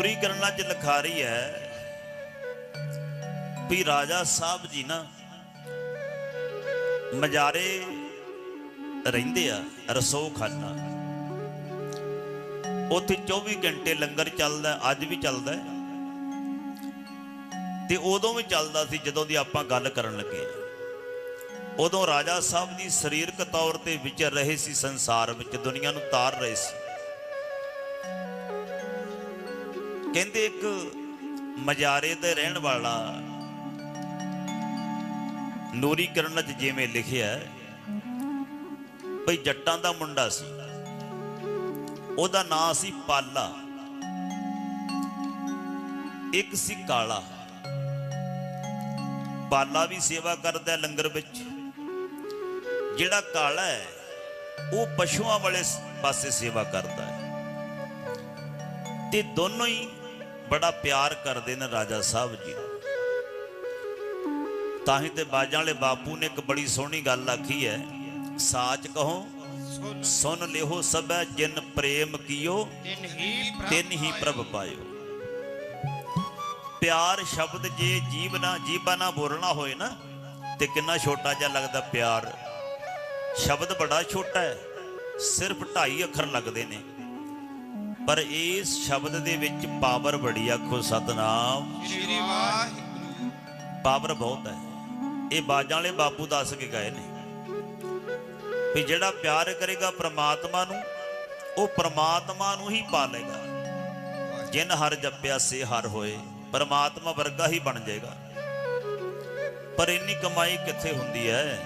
ਪੂਰੀ ਕਰਨਾ ਚ ਲਿਖਾ ਰਹੀ ਹੈ ਵੀ ਰਾਜਾ ਸਾਹਿਬ ਜੀ ਨਾ ਮਜਾਰੇ ਰਹਿੰਦੇ ਆ ਰਸੋ ਖਾਨਾ। ਉੱਥੇ 24 ਘੰਟੇ ਲੰਗਰ ਚੱਲਦਾ, ਅੱਜ ਵੀ ਚੱਲਦਾ ਤੇ ਉਦੋਂ ਵੀ ਚੱਲਦਾ ਸੀ ਜਦੋਂ ਦੀ ਆਪਾਂ ਗੱਲ ਕਰਨ ਲੱਗੇ ਉਦੋਂ ਰਾਜਾ ਸਾਹਿਬ ਦੀ ਸਰੀਰਕ ਤੌਰ ਤੇ ਵਿਚਰ ਰਹੇ ਸੀ, ਸੰਸਾਰ ਵਿੱਚ, ਦੁਨੀਆ ਨੂੰ ਤਾਰ ਰਹੇ ਸੀ। ਕਹਿੰਦੇ ਇੱਕ ਮਜਾਰੇ ਤੇ ਰਹਿਣ ਵਾਲਾ ਨੂਰੀ ਕਰਨ ਚ ਜਿਵੇਂ ਲਿਖਿਆ ਹੈ, ਭਈ ਜੱਟਾਂ ਦਾ ਮੁੰਡਾ ਸੀ ਉਹਦਾ ਨਾਂ ਸੀ ਪਾਲਾ। ਇੱਕ ਸੀ ਕਾਲਾ। ਪਾਲਾ ਵੀ ਸੇਵਾ ਕਰਦਾ ਲੰਗਰ ਵਿੱਚ। ਜਿਹੜਾ ਕਾਲਾ ਹੈ ਉਹ ਪਸ਼ੂਆਂ ਵਾਲੇ ਪਾਸੇ ਸੇਵਾ ਕਰਦਾ ਹੈ। ਤੇ ਦੋਨੋਂ ਹੀ ਬੜਾ ਪਿਆਰ ਕਰਦੇ ਨੇ ਰਾਜਾ ਸਾਹਿਬ ਜੀ। ਤਾਂ ਹੀ ਤੇ ਬਾਜਾਂ ਵਾਲੇ ਬਾਪੂ ਨੇ ਇੱਕ ਬੜੀ ਸੋਹਣੀ ਗੱਲ ਆਖੀ ਹੈ ਸਾਚ ਕਹੋ ਸੁਨ ਲਿਓ ਸਭੈ ਜਿਨ ਪ੍ਰੇਮ ਕੀਓ ਤਿਨ ਹੀ ਪ੍ਰਭ ਪਾਇਓ। ਪਿਆਰ ਸ਼ਬਦ ਜੇ ਜੀਵ ਨਾ ਜੀਬਾ ਨਾ ਬੋਲਣਾ ਹੋਏ ਨਾ ਤੇ ਕਿੰਨਾ ਛੋਟਾ ਜਿਹਾ ਲੱਗਦਾ ਪਿਆਰ। ਸ਼ਬਦ ਬੜਾ ਛੋਟਾ ਹੈ ਸਿਰਫ 2.5 ਅੱਖਰ ਲੱਗਦੇ ਨੇ। ਪਰ ਇਸ ਸ਼ਬਦ ਦੇ ਵਿੱਚ ਪਾਵਰ ਬੜੀ ਆਖੋ ਸਤਨਾਮ। ਸ਼੍ਰੀ ਵਾਹਿਗੁਰੂ। ਪਾਵਰ ਬਹੁਤ ਹੈ। ਇਹ ਬਾਜਾਂ ਵਾਲੇ ਬਾਪੂ ਦੱਸ ਕੇ ਗਏ ਨੇ ਵੀ ਜਿਹੜਾ ਪਿਆਰ ਕਰੇਗਾ ਪ੍ਰਮਾਤਮਾ ਨੂੰ ਉਹ ਪ੍ਰਮਾਤਮਾ ਨੂੰ ਹੀ ਪਾਲੇਗਾ। ਜਿਨ ਹਰ ਜਪਿਆ ਸੇ ਹਰ ਹੋਏ। ਪ੍ਰਮਾਤਮਾ ਵਰਗਾ ਹੀ ਬਣ ਜਾਏਗਾ। ਪਰ ਇੰਨੀ ਕਮਾਈ ਕਿੱਥੇ ਹੁੰਦੀ ਹੈ?